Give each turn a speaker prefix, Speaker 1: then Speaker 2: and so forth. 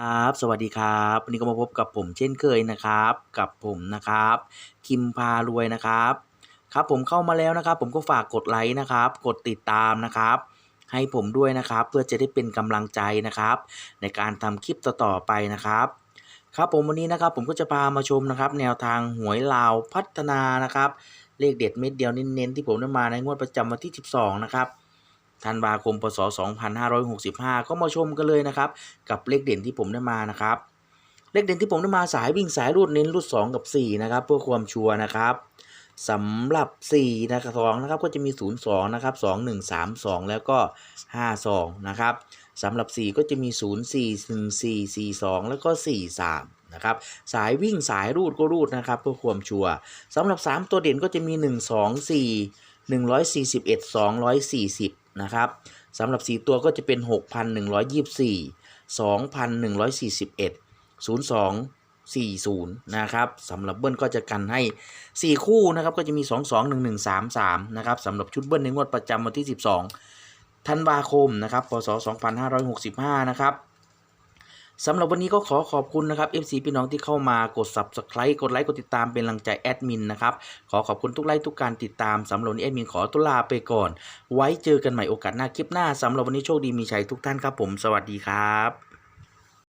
Speaker 1: ครับ สวัสดีครับ วันนี้ก็มาพบกับผมเช่นเคยนะครับ กับผมนะครับ คิมพารวยนะครับ ครับผมเข้ามาแล้วนะครับ ผมก็ฝากกดไลค์นะครับ กดติดตามนะครับ ให้ผมด้วยนะครับ เพื่อจะได้เป็นกำลังใจนะครับ ในการทำคลิปต่อๆไปนะครับ ครับผมวันนี้นะครับผมก็จะพามาชมนะครับ แนวทางหวยลาวพัฒนานะครับ เลขเด็ดเม็ดเดียวเน้นๆที่ผมได้มาในงวดประจำวันที่ 12 นะครับ ธันวาคมพศ 2565 ก็มาชมกันเลยนะครับ กับเลขเด่นที่ผมได้มานะครับ เลขเด่นที่ผมได้มาสายวิ่งสายรูดเน้นรูด2 กับ 4 นะครับ เพื่อความชัวร์นะครับสำหรับ 4 นะครับ2นะครับก็จะมี 0 2 นะครับ 2 1 3 2 แล้วก็ 5 2 นะครับสำหรับ 4 ก็จะมี 0 4 1 4 4 2 แล้วก็ 4 3นะครับสายวิ่งสายรูดก็รูดนะครับเพื่อความชัวร์สำหรับ 3 ตัวเด่นก็จะมี 1 2 4 141 240 นะครับสำหรับ 4 ตัวก็จะเป็น 6,124 2,141 0240 นะครับสำหรับเบิ้ลก็จะกันให้ 4 คู่นะครับก็จะมี 221133 นะครับสำหรับชุดเบิ้ลในงวดประจำวันที่ 12 ธันวาคมนะครับพศ2565 นะครับ สำหรับวันนี้ก็ขอขอบคุณนะครับ MC พี่น้องที่เข้ามากด Subscribe กดไลค์กดติดตามเป็นกำลังใจแอดมินนะครับ ขอขอบคุณทุกไลค์ทุกการติดตามสำหรับวันนี้แอดมินขอตุลาไปก่อน ไว้เจอกันใหม่โอกาสหน้าคลิปหน้าสำหรับวันนี้โชคดีมีชัยทุกท่านครับผม สวัสดีครับ